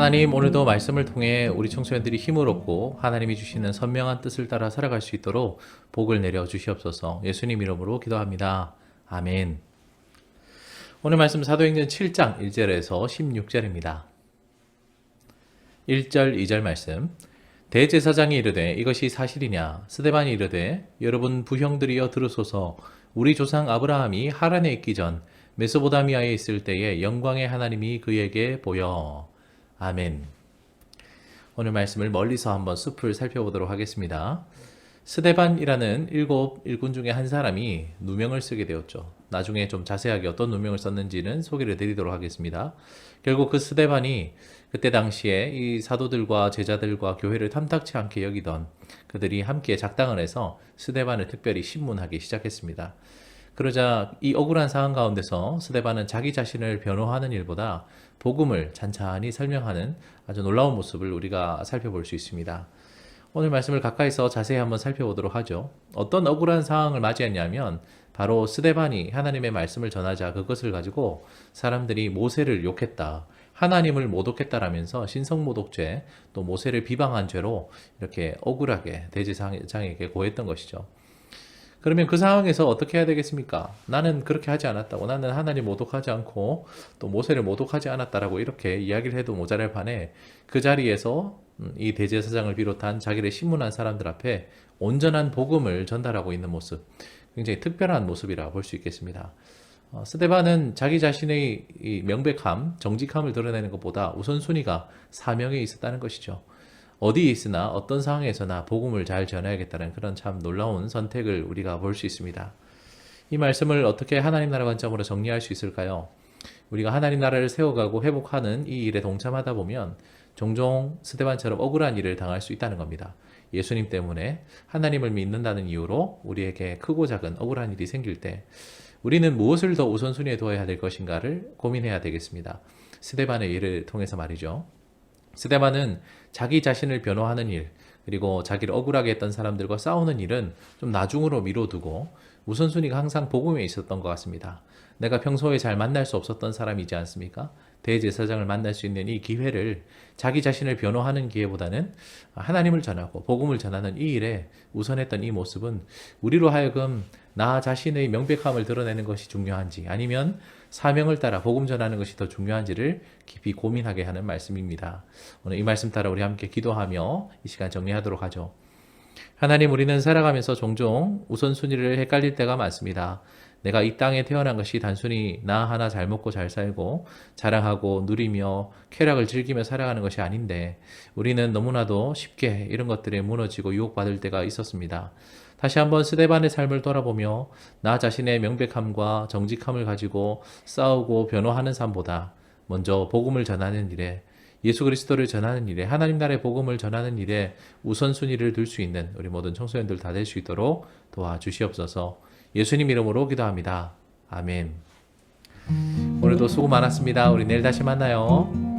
하나님 오늘도 말씀을 통해 우리 청소년들이 힘을 얻고 하나님이 주시는 선명한 뜻을 따라 살아갈 수 있도록 복을 내려 주시옵소서 예수님 이름으로 기도합니다. 아멘. 오늘 말씀 사도행전 7장 1절에서 16절입니다. 1절 2절 말씀 대제사장이 이르되 이것이 사실이냐 스데반이 이르되 여러분 부형들이여 들으소서 우리 조상 아브라함이 하란에 있기 전 메소보다미아에 있을 때에 영광의 하나님이 그에게 보여 아멘. 오늘 말씀을 멀리서 한번 숲을 살펴보도록 하겠습니다. 스데반이라는 일곱 일꾼 중에 한 사람이 누명을 쓰게 되었죠. 나중에 좀 자세하게 어떤 누명을 썼는지는 소개를 드리도록 하겠습니다. 결국 그 스데반이 그때 당시에 이 사도들과 제자들과 교회를 탐탁치 않게 여기던 그들이 함께 작당을 해서 스데반을 특별히 신문하기 시작했습니다. 그러자 이 억울한 상황 가운데서 스데반은 자기 자신을 변호하는 일보다 복음을 찬찬히 설명하는 아주 놀라운 모습을 우리가 살펴볼 수 있습니다. 오늘 말씀을 가까이서 자세히 한번 살펴보도록 하죠. 어떤 억울한 상황을 맞이했냐면 바로 스데반이 하나님의 말씀을 전하자 그것을 가지고 사람들이 모세를 욕했다. 하나님을 모독했다라면서 신성모독죄 또 모세를 비방한 죄로 이렇게 억울하게 대제사장에게 고했던 것이죠. 그러면 그 상황에서 어떻게 해야 되겠습니까? 나는 그렇게 하지 않았다고. 나는 하나님 모독하지 않고 또 모세를 모독하지 않았다라고 이렇게 이야기를 해도 모자랄 판에 그 자리에서 음, 이 대제사장을 비롯한 자기를 신문한 사람들 앞에 온전한 복음을 전달하고 있는 모습. 굉장히 특별한 모습이라 볼 수 있겠습니다. 어, 스데반은 자기 자신의 이 명백함, 정직함을 드러내는 것보다 우선순위가 사명에 있었다는 것이죠. 어디에 있으나 어떤 상황에서나 복음을 잘 전해야겠다는 그런 참 놀라운 선택을 우리가 볼 수 있습니다. 이 말씀을 어떻게 하나님 나라 관점으로 정리할 수 있을까요? 우리가 하나님 나라를 세워가고 회복하는 이 일에 동참하다 보면 종종 스데반처럼 억울한 일을 당할 수 있다는 겁니다. 예수님 때문에 하나님을 믿는다는 이유로 우리에게 크고 작은 억울한 일이 생길 때 우리는 무엇을 더 우선순위에 두어야 될 것인가를 고민해야 되겠습니다. 스데반의 예를 통해서 말이죠. 스데반은 자기 자신을 변호하는 일, 그리고 자기를 억울하게 했던 사람들과 싸우는 일은 좀 나중으로 미뤄두고 우선순위가 항상 복음에 있었던 것 같습니다. 내가 평소에 잘 만날 수 없었던 사람이지 않습니까? 대제사장을 만날 수 있는 이 기회를 자기 자신을 변호하는 기회보다는 하나님을 전하고 복음을 전하는 이 일에 우선했던 이 모습은 우리로 하여금 나 자신의 명백함을 드러내는 것이 중요한지 아니면 사명을 따라 복음 전하는 것이 더 중요한지를 깊이 고민하게 하는 말씀입니다. 오늘 이 말씀 따라 우리 함께 기도하며 이 시간 정리하도록 하죠. 하나님 우리는 살아가면서 종종 우선순위를 헷갈릴 때가 많습니다. 내가 이 땅에 태어난 것이 단순히 나 하나 잘 먹고 잘 살고 자랑하고 누리며 쾌락을 즐기며 살아가는 것이 아닌데 우리는 너무나도 쉽게 이런 것들에 무너지고 유혹받을 때가 있었습니다. 다시 한번 스데반의 삶을 돌아보며 나 자신의 명백함과 정직함을 가지고 싸우고 변호하는 삶보다 먼저 복음을 전하는 일에 예수 그리스도를 전하는 일에 하나님 나라의 복음을 전하는 일에 우선순위를 둘 수 있는 우리 모든 청소년들 다 될 수 있도록 도와주시옵소서 예수님 이름으로 기도합니다. 아멘. 오늘도 수고 많았습니다. 우리 내일 다시 만나요.